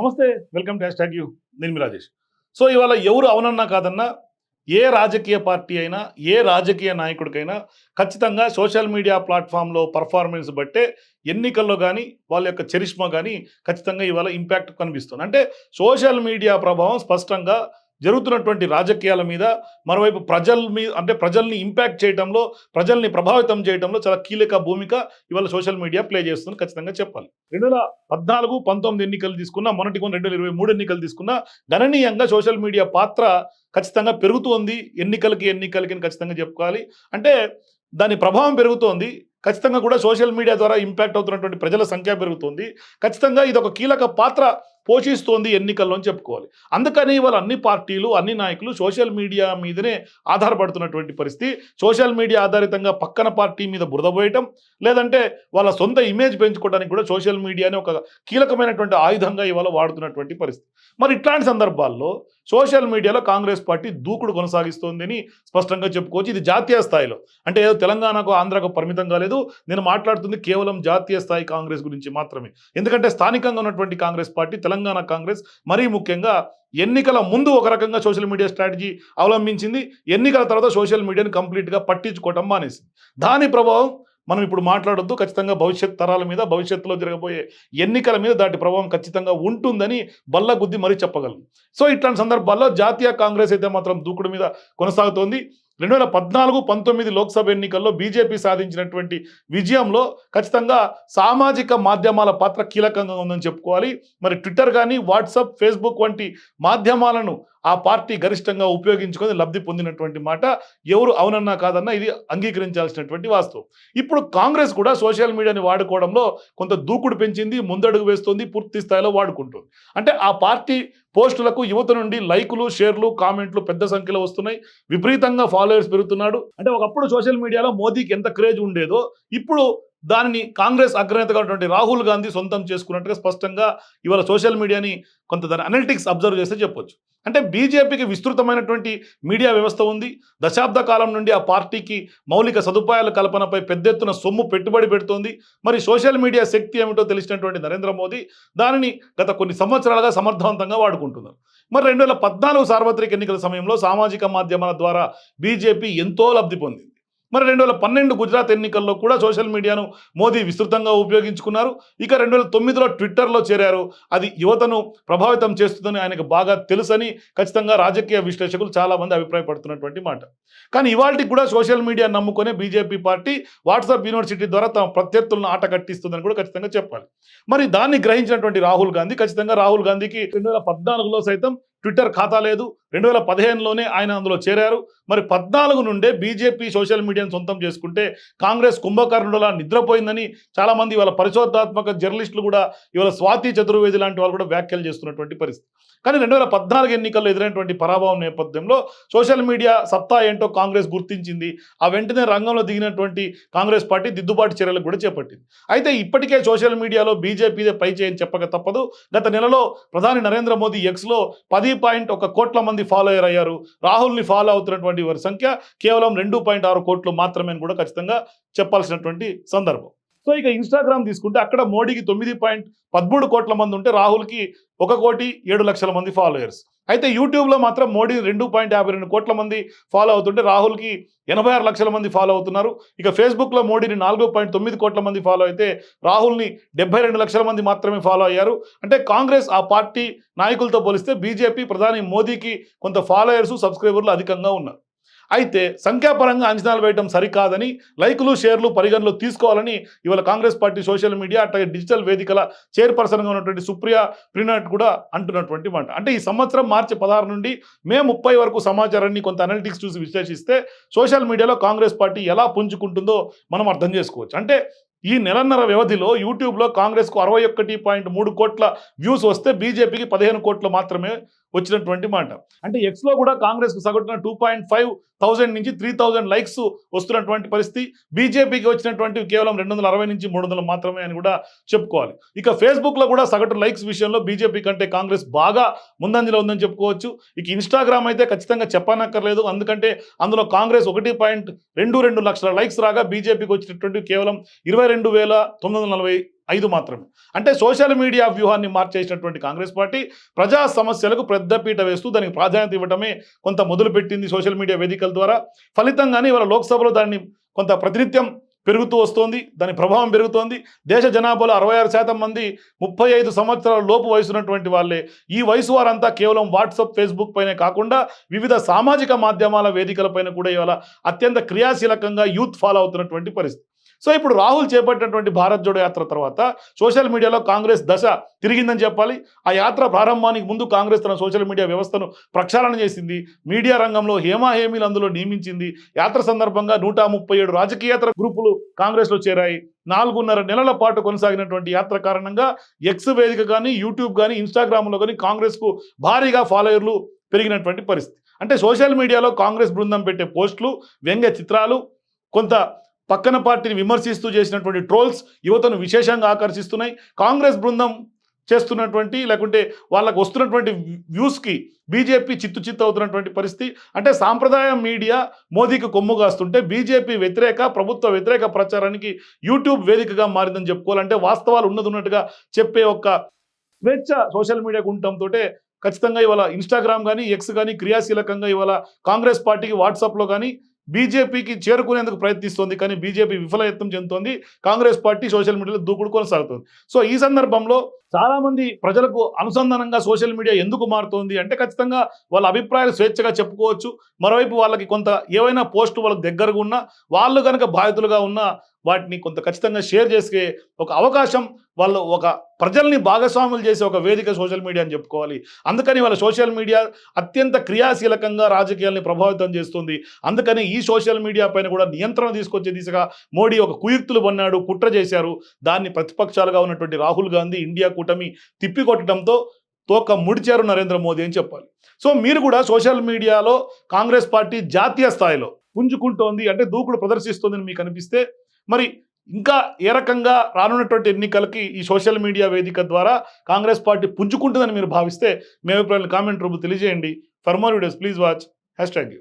నమస్తే welcome to hash you. నేను మీ Rajesh. So ఇవాళ ఎవరు అవునన్నా కాదన్నా ఏ రాజకీయ పార్టీ అయినా ఏ రాజకీయ నాయకుడికైనా ఖచ్చితంగా సోషల్ మీడియా ప్లాట్ఫామ్లో పర్ఫార్మెన్స్ బట్టే ఎన్నికల్లో కానీ వాళ్ళ యొక్క చరిష్మా కానీ ఖచ్చితంగా ఇవాళ ఇంపాక్ట్ కనిపిస్తుంది. అంటే సోషల్ మీడియా ప్రభావం స్పష్టంగా జరుగుతున్నటువంటి రాజకీయాల మీద మరోవైపు ప్రజల మీద అంటే ప్రజల్ని ఇంపాక్ట్ చేయడంలో ప్రజల్ని ప్రభావితం చేయడంలో చాలా కీలక భూమిక ఇవాళ సోషల్ మీడియా ప్లే చేస్తుంది ఖచ్చితంగా చెప్పాలి. రెండు వేల పద్నాలుగు పంతొమ్మిది ఎన్నికలు తీసుకున్న మొన్నటి కొన్ని రెండు వేల ఇరవై మూడు ఎన్నికలు తీసుకున్న గణనీయంగా సోషల్ మీడియా పాత్ర ఖచ్చితంగా పెరుగుతోంది. ఎన్నికలకి ఎన్నికలకి ఖచ్చితంగా చెప్పుకోవాలి. అంటే దాని ప్రభావం పెరుగుతోంది. ఖచ్చితంగా కూడా సోషల్ మీడియా ద్వారా ఇంపాక్ట్ అవుతున్నటువంటి ప్రజల సంఖ్య పెరుగుతుంది. ఖచ్చితంగా ఇది ఒక కీలక పాత్ర పోషిస్తోంది ఎన్నికల్లో చెప్పుకోవాలి. అందుకని ఇవాళ అన్ని పార్టీలు అన్ని నాయకులు సోషల్ మీడియా మీదనే ఆధారపడుతున్నటువంటి పరిస్థితి. సోషల్ మీడియా ఆధారితంగా పక్కన పార్టీ మీద బురద పోయటం లేదంటే వాళ్ళ సొంత ఇమేజ్ పెంచుకోవడానికి కూడా సోషల్ మీడియాని ఒక కీలకమైనటువంటి ఆయుధంగా ఇవాళ వాడుతున్నటువంటి పరిస్థితి. మరి ఇట్లాంటి సందర్భాల్లో సోషల్ మీడియాలో కాంగ్రెస్ పార్టీ దూకుడు కొనసాగిస్తోందని స్పష్టంగా చెప్పుకోవచ్చు. ఇది జాతీయ స్థాయిలో. అంటే ఏదో తెలంగాణకు ఆంధ్రకు పరిమితం కాలేదు. నేను మాట్లాడుతుంది కేవలం జాతీయ స్థాయి కాంగ్రెస్ గురించి మాత్రమే. ఎందుకంటే స్థానికంగా ఉన్నటువంటి కాంగ్రెస్ పార్టీ తెలంగాణ కాంగ్రెస్ మరీ ముఖ్యంగా ఎన్నికల ముందు ఒక రకంగా సోషల్ మీడియా స్ట్రాటజీ అవలంబించింది. ఎన్నికల తర్వాత సోషల్ మీడియాని కంప్లీట్గా పట్టించుకోవటం మానేసింది. దాని ప్రభావం మనం ఇప్పుడు మాట్లాడొద్దు. ఖచ్చితంగా భవిష్యత్ తరాల మీద భవిష్యత్తులో జరగబోయే ఎన్నికల మీద దాటి ప్రభావం ఖచ్చితంగా ఉంటుందని బల్ల గుద్ది మరీ చెప్పగలను. సో ఇట్లాంటి సందర్భాల్లో జాతీయ కాంగ్రెస్ అయితే మాత్రం దూకుడు మీద కొనసాగుతోంది. రెండు వేల పద్నాలుగు పంతొమ్మిది లోక్సభ ఎన్నికల్లో బీజేపీ సాధించినటువంటి విజయంలో ఖచ్చితంగా సామాజిక మాధ్యమాల పాత్ర కీలకంగా ఉందని చెప్పుకోవాలి. మరి ట్విట్టర్ కానీ వాట్సాప్ ఫేస్బుక్ వంటి మాధ్యమాలను ఆ పార్టీ గరిష్టంగా ఉపయోగించుకొని లబ్ధి పొందినటువంటి మాట ఎవరు అవునన్నా కాదన్నా ఇది అంగీకరించాల్సినటువంటి వాస్తవం. ఇప్పుడు కాంగ్రెస్ కూడా సోషల్ మీడియాని వాడుకోవడంలో కొంత దూకుడు పెంచింది ముందడుగు వేస్తుంది పూర్తి స్థాయిలో వాడుకుంటుంది. అంటే ఆ పార్టీ పోస్టులకు యువత నుండి లైకులు షేర్లు కామెంట్లు పెద్ద సంఖ్యలో వస్తున్నాయి. విపరీతంగా ఫాలోవర్స్ పెరుగుతున్నాడు. అంటే ఒకప్పుడు సోషల్ మీడియాలో మోదీకి ఎంత క్రేజ్ ఉండేదో ఇప్పుడు దానిని కాంగ్రెస్ అగ్రనేతగా ఉన్నటువంటి రాహుల్ గాంధీ సొంతం చేసుకున్నట్టుగా స్పష్టంగా ఇవాళ సోషల్ మీడియాని కొంత దాని అనలిటిక్స్ అబ్జర్వ్ చేస్తే చెప్పొచ్చు. అంటే బీజేపీకి విస్తృతమైనటువంటి మీడియా వ్యవస్థ ఉంది. దశాబ్ద కాలం నుండి ఆ పార్టీకి మౌలిక సదుపాయాల కల్పనపై పెద్ద ఎత్తున సొమ్ము పెట్టుబడి పెడుతోంది. మరి సోషల్ మీడియా శక్తి ఏమిటో తెలిసినటువంటి నరేంద్ర మోదీ దానిని గత కొన్ని సంవత్సరాలుగా సమర్థవంతంగా వాడుకుంటున్నారు. మరి రెండు వేల పద్నాలుగు సార్వత్రిక ఎన్నికల సమయంలో సామాజిక మాధ్యమాల ద్వారా బీజేపీ ఎంతో లబ్ధి పొందింది. మరి రెండు వేల పన్నెండు గుజరాత్ ఎన్నికల్లో కూడా సోషల్ మీడియాను మోదీ విస్తృతంగా ఉపయోగించుకున్నారు. ఇక రెండు వేల తొమ్మిదిలో ట్విట్టర్లో చేరారు. అది యువతను ప్రభావితం చేస్తుందని ఆయనకు బాగా తెలుసని ఖచ్చితంగా రాజకీయ విశ్లేషకులు చాలామంది అభిప్రాయపడుతున్నటువంటి మాట. కానీ ఇవాళకి కూడా సోషల్ మీడియా నమ్ముకునే బీజేపీ పార్టీ వాట్సాప్ యూనివర్సిటీ ద్వారా తమ ప్రత్యర్థులను ఆట కట్టిస్తుందని కూడా ఖచ్చితంగా చెప్పాలి. మరి దాన్ని గ్రహించినటువంటి రాహుల్ గాంధీ ఖచ్చితంగా రాహుల్ గాంధీకి రెండు వేల పద్నాలుగులో సైతం ట్విట్టర్ ఖాతా లేదు. రెండు వేల పదిహేనులోనే ఆయన అందులో చేరారు. మరి పద్నాలుగు నుండే బీజేపీ సోషల్ మీడియాను సొంతం చేసుకుంటే కాంగ్రెస్ కుంభకర్ణులా నిద్రపోయిందని చాలామంది ఇవాళ పరిశోధాత్మక జర్నలిస్టులు కూడా ఇవాళ స్వాతి చతుర్వేది లాంటి వాళ్ళు కూడా వ్యాఖ్యలు చేస్తున్నటువంటి పరిస్థితి. కానీ రెండు వేల పద్నాలుగు ఎన్నికల్లో ఎదురైనటువంటి పరాభవం నేపథ్యంలో సోషల్ మీడియా సత్తా ఏంటో కాంగ్రెస్ గుర్తించింది. ఆ వెంటనే రంగంలో దిగినటువంటి కాంగ్రెస్ పార్టీ దిద్దుబాటు చర్యలు కూడా చేపట్టింది. అయితే ఇప్పటికే సోషల్ మీడియాలో బీజేపీదే పై చేయని చెప్పక తప్పదు. గత నెలలో ప్రధాని నరేంద్ర మోదీ ఎక్స్లో పది పాయింట్ ఒక కోట్ల మంది ఫాలోయర్ అయ్యారు. రాహుల్ని ఫాలో అవుతున్నటువంటి వారి సంఖ్య కేవలం రెండు పాయింట్ ఆరు కోట్లు మాత్రమే అని కూడా ఖచ్చితంగా చెప్పాల్సినటువంటి సందర్భం. సో ఇక ఇన్స్టాగ్రామ్ తీసుకుంటే అక్కడ మోడీకి తొమ్మిది పాయింట్ పదమూడు కోట్ల మంది ఉంటే రాహుల్కి ఒక కోటి ఏడు లక్షల మంది ఫాలోయర్స్ అయితే యూట్యూబ్లో మాత్రం మోడీ రెండు పాయింట్ యాభై రెండు కోట్ల మంది ఫాలో అవుతుంటే రాహుల్కి ఎనభై ఆరు లక్షల మంది ఫాలో అవుతున్నారు. ఇక ఫేస్బుక్లో మోడీని నాలుగు పాయింట్ తొమ్మిది కోట్ల మంది ఫాలో అయితే రాహుల్ని డెబ్బై రెండు లక్షల మంది మాత్రమే ఫాలో అయ్యారు. అంటే కాంగ్రెస్ ఆ పార్టీ నాయకులతో పోలిస్తే బీజేపీ ప్రధాని మోదీకి కొంత ఫాలోయర్స్ సబ్స్క్రైబర్లు అధికంగా ఉన్నారు. అయితే సంఖ్యాపరంగా అంచనాలు వేయడం సరికాదని లైకులు షేర్లు పరిగణలో తీసుకోవాలని ఇవాళ కాంగ్రెస్ పార్టీ సోషల్ మీడియా అట్లాగే డిజిటల్ వేదికల చైర్పర్సన్గా ఉన్నటువంటి సుప్రియ ప్రినాట్ కూడా అంటున్నటువంటి మాట. అంటే ఈ సంవత్సరం మార్చి పదహారు నుండి మే ముప్పై వరకు సమాచారాన్ని కొంత అనలిటిక్స్ చూసి విశ్లేషిస్తే సోషల్ మీడియాలో కాంగ్రెస్ పార్టీ ఎలా పుంజుకుంటుందో మనం అర్థం చేసుకోవచ్చు. అంటే ఈ నెలన్నర వ్యవధిలో యూట్యూబ్లో కాంగ్రెస్కు అరవై ఒకటి పాయింట్ మూడు కోట్ల వ్యూస్ వస్తే బీజేపీకి పదిహేను కోట్లు మాత్రమే వచ్చినటువంటి మాట. అంటే ఎక్స్లో కూడా కాంగ్రెస్కు సగటున టూ పాయింట్ ఫైవ్ థౌజండ్ నుంచి త్రీ థౌజండ్ లైక్స్ వస్తున్నటువంటి పరిస్థితి. బీజేపీకి వచ్చినటువంటి కేవలం రెండు వందల అరవై నుంచి మూడు వందలు మాత్రమే అని కూడా చెప్పుకోవాలి. ఇక ఫేస్బుక్లో కూడా సగటు లైక్స్ విషయంలో బీజేపీ కంటే కాంగ్రెస్ బాగా ముందంజలో ఉందని చెప్పుకోవచ్చు. ఇక ఇన్స్టాగ్రామ్ అయితే ఖచ్చితంగా చెప్పనక్కర్లేదు. అందుకంటే అందులో కాంగ్రెస్ ఒకటి పాయింట్ రెండు రెండు లక్షల లైక్స్ రాగా బీజేపీకి వచ్చినటువంటి కేవలం ఇరవై రెండు వేల తొమ్మిది వందల నలభై ఐదు మాత్రమే. అంటే సోషల్ మీడియా వ్యూహాన్ని మార్చేసినటువంటి కాంగ్రెస్ పార్టీ ప్రజా సమస్యలకు పెద్దపీట వేస్తూ దానికి ప్రాధాన్యత ఇవ్వటమే కొంత మొదలుపెట్టింది సోషల్ మీడియా వేదికల ద్వారా. ఫలితంగానే ఇవాళ లోక్సభలో దాన్ని కొంత ప్రతినిత్యం పెరుగుతూ వస్తోంది. దాని ప్రభావం పెరుగుతోంది. దేశ జనాభాలో అరవై ఆరు శాతం మంది ముప్పై ఐదు సంవత్సరాల లోపు వయసు ఉన్నటువంటి వాళ్ళే. ఈ వయసు వారంతా కేవలం వాట్సాప్ ఫేస్బుక్ పైనే కాకుండా వివిధ సామాజిక మాధ్యమాల వేదికలపైన కూడా ఇవాళ అత్యంత క్రియాశీలకంగా యూత్ ఫాలో అవుతున్నటువంటి పరిస్థితి. సో ఇప్పుడు రాహుల్ చేపట్టినటువంటి భారత్ జోడో యాత్ర తర్వాత సోషల్ మీడియాలో కాంగ్రెస్ దశ తిరిగిందని చెప్పాలి. ఆ యాత్ర ప్రారంభానికి ముందు కాంగ్రెస్ తన సోషల్ మీడియా వ్యవస్థను ప్రక్షాళన చేసింది. మీడియా రంగంలో హేమాహేమీలు అందులో నియమించింది. యాత్ర సందర్భంగా నూట ముప్పై ఏడు రాజకీయేతర గ్రూపులు కాంగ్రెస్లో చేరాయి. నాలుగున్నర నెలల పాటు కొనసాగినటువంటి యాత్ర కారణంగా ఎక్స్ వేదిక కానీ యూట్యూబ్ కానీ ఇన్స్టాగ్రామ్లో కానీ కాంగ్రెస్కు భారీగా ఫాలోయర్లు పెరిగినటువంటి పరిస్థితి. అంటే సోషల్ మీడియాలో కాంగ్రెస్ బృందం పెట్టే పోస్టులు వ్యంగ్య చిత్రాలు కొంత పక్కన పార్టీని విమర్శిస్తూ చేసినటువంటి ట్రోల్స్ యువతను విశేషంగా ఆకర్షిస్తున్నాయి. కాంగ్రెస్ బృందం చేస్తున్నటువంటి లేకుంటే వాళ్ళకు వస్తున్నటువంటి వ్యూస్కి బీజేపీ చిత్తు చిత్తు అవుతున్నటువంటి పరిస్థితి. అంటే సాంప్రదాయ మీడియా మోదీకి కొమ్ము కాస్తుంటే బీజేపీ వ్యతిరేక ప్రభుత్వ వ్యతిరేక ప్రచారానికి యూట్యూబ్ వేదికగా మారిందని చెప్పుకోవాలంటే వాస్తవాలు ఉన్నది ఉన్నట్టుగా చెప్పే ఒక స్వేచ్ఛ సోషల్ మీడియాకు ఉండటంతో ఖచ్చితంగా ఇవాళ ఇన్స్టాగ్రామ్ కానీ ఎక్స్ కానీ క్రియాశీలకంగా ఇవాళ కాంగ్రెస్ పార్టీకి వాట్సాప్లో కానీ బీజేపీకి చేరుకునేందుకు ప్రయత్నిస్తోంది కానీ బీజేపీ విఫలయత్నం చెందుతోంది. కాంగ్రెస్ పార్టీ సోషల్ మీడియాలో దూకుడు కొనసాగుతుంది. సో ఈ సందర్భంలో చాలామంది ప్రజలకు అనుసంధానంగా సోషల్ మీడియా ఎందుకు మారుతోంది అంటే ఖచ్చితంగా వాళ్ళ అభిప్రాయాలు స్వేచ్ఛగా చెప్పుకోవచ్చు. మరోవైపు వాళ్ళకి కొంత ఏవైనా పోస్ట్ వాళ్ళకి దగ్గరగా ఉన్నా వాళ్ళు కనుక బాధితులుగా ఉన్నా వాటిని కొంత ఖచ్చితంగా షేర్ చేసే ఒక అవకాశం వాళ్ళు ఒక ప్రజల్ని భాగస్వాములు చేసే ఒక వేదిక సోషల్ మీడియా అని చెప్పుకోవాలి. అందుకని వాళ్ళ సోషల్ మీడియా అత్యంత క్రియాశీలకంగా రాజకీయాల్ని ప్రభావితం చేస్తుంది. అందుకని ఈ సోషల్ మీడియా పైన కూడా నియంత్రణ తీసుకొచ్చే దిశగా మోడీ ఒక కుయుక్తులు పన్నాడు కుట్ర చేశారు. దాన్ని ప్రతిపక్షాలుగా ఉన్నటువంటి రాహుల్ గాంధీ ఇండియా కూటమి తిప్పికొట్టడంతో తోక ముడిచారు నరేంద్ర మోదీ అని చెప్పాలి. సో మీరు కూడా సోషల్ మీడియాలో కాంగ్రెస్ పార్టీ జాతీయ స్థాయిలో పుంజుకుంటోంది అంటే దూకుడు ప్రదర్శిస్తోందని మీకు అనిపిస్తే మరి ఇంకా ఏ రకంగా రానున్నటువంటి ఎన్నికలకి ఈ సోషల్ మీడియా వేదిక ద్వారా కాంగ్రెస్ పార్టీ పుంజుకుంటుందని మీరు భావిస్తే మీ అభిప్రాయాలు కామెంట్ రూపు తెలియజేయండి. For more videos please watch hashtag you